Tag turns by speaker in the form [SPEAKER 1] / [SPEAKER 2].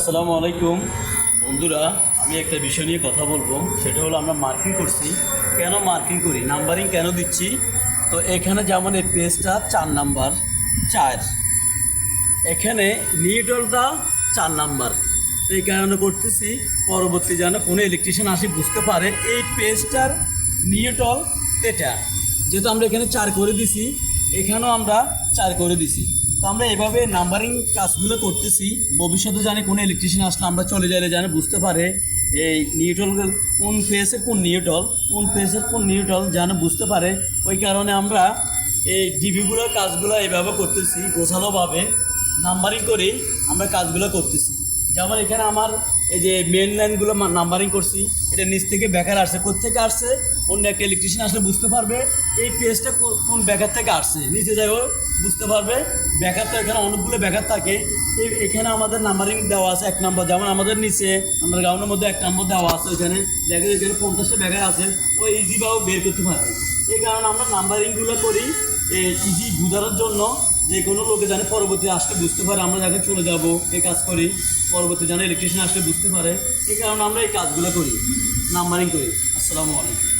[SPEAKER 1] আসসালামু আলাইকুম। বন্ধুরা, আমি একটা বিষয় নিয়ে কথা বলব। সেটা হলো আমরা মার্কিং করছি। কেন মার্কিং করি? নাম্বারিং কেন দিচ্ছি? তো এখানে যেমন এই পেজটা চার নাম্বার, চার। এখানে নিউটলটা চার নাম্বার। তো এই কারণে করতেছি, পরবর্তী যেন কোনো ইলেকট্রিশিয়ান আসি বুঝতে পারে এই পেজটার নিউটল এটা। যেহেতু আমরা এখানে চার করে দিছি, এখানেও আমরা চার করে দিছি। তো আমরা এভাবে নাম্বারিং কাজগুলো করতেছি। ভবিষ্যতে জানি কোনো ইলেকট্রিশিয়ান আসলে আমরা চলে যাইলে যেন বুঝতে পারে এই নিউটল কোন ফেসের কোন নিউটল কোন ফেসের কোন নিউটল যেন বুঝতে পারে। ওই কারণে আমরা এই ডিবিগুলোর কাজগুলো এইভাবে করতেছি গোছালোভাবে নাম্বারিং করে আমরা কাজগুলো করতেছি। যেমন এখানে আমার এই যে মেন লাইনগুলো নাম্বারিং করছি, এটা নিচ থেকে বেকার আসছে কোথেকে আসছে? অন্য একটা ইলেকট্রিশিয়ান আসলে বুঝতে পারবে এই পেজটা কোন বেকার থেকে আসছে। নিচে যাই বুঝতে পারবে। বেকার তো এখানে অনেকগুলো বেকার থাকে। এই এখানে আমাদের নাম্বারিং দেওয়া আছে এক নম্বর যেমন আমাদের নিচে আমরা গ্রাউন্ডের মধ্যে এক নম্বর দেওয়া আছে এখানে দেখে এখানে পঞ্চাশটা বেকার আছে, ও ইজিভাবে বের করতে পারবে। এই কারণে আমরা নাম্বারিংগুলো করি ইজি বোঝানোর জন্য। যে কোনো লোকে জানে পরবর্তী আসলে বুঝতে পারে, আমরা যাকে চলে যাব এই কাজ করি, পরবর্তী জানে ইলেকট্রিশিয়ান আসলে বুঝতে পারে এই কারণে আমরা এই কাজগুলো করি। নাম্বারিং করি। আসসালামু আলাইকুম।